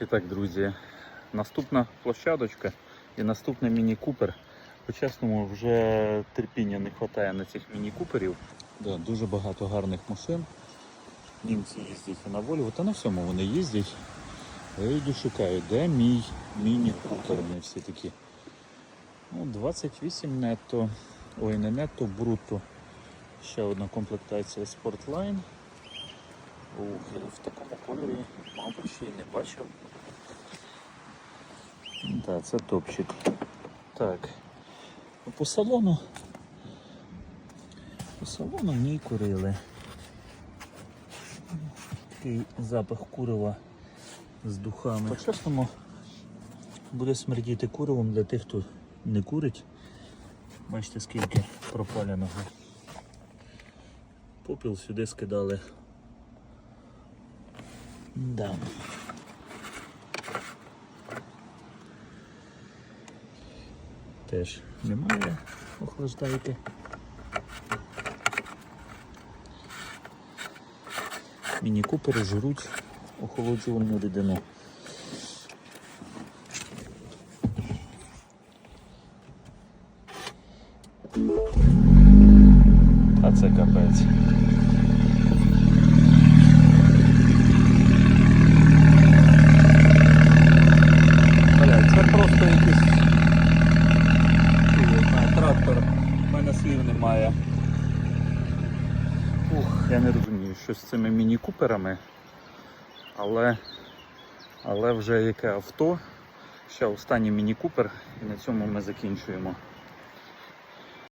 І так, друзі, наступна площадочка і наступний міні-купер. По-чесному, вже терпіння не вистачає на цих міні-куперів. Да, дуже багато гарних машин. Німці їздять і на Volvo, та на всьому вони їздять. Я йду шукаю, де мій міні-купер. Вони всі такі. Ну, 28 нетто. Ой, не нетто, бруто. Ще одна комплектація Sportline. В такому кольорі, мабуть, ще й не бачив. Так, це топчик. Так. По салону. По салону в ній курили. Такий запах курива з духами. По-чесному буде смердіти куривом для тих, хто не курить. Бачите, скільки пропаленого. Попіл сюди скидали. Да. Теж немає охлаждайки. Міні-купери жруть охолоджувальну рідину. А це капець. Трактор. У мене слів немає. Ух, я не розумію, що з цими міні-куперами. Але, але вже яке авто. Ще останній міні-купер і на цьому ми закінчуємо.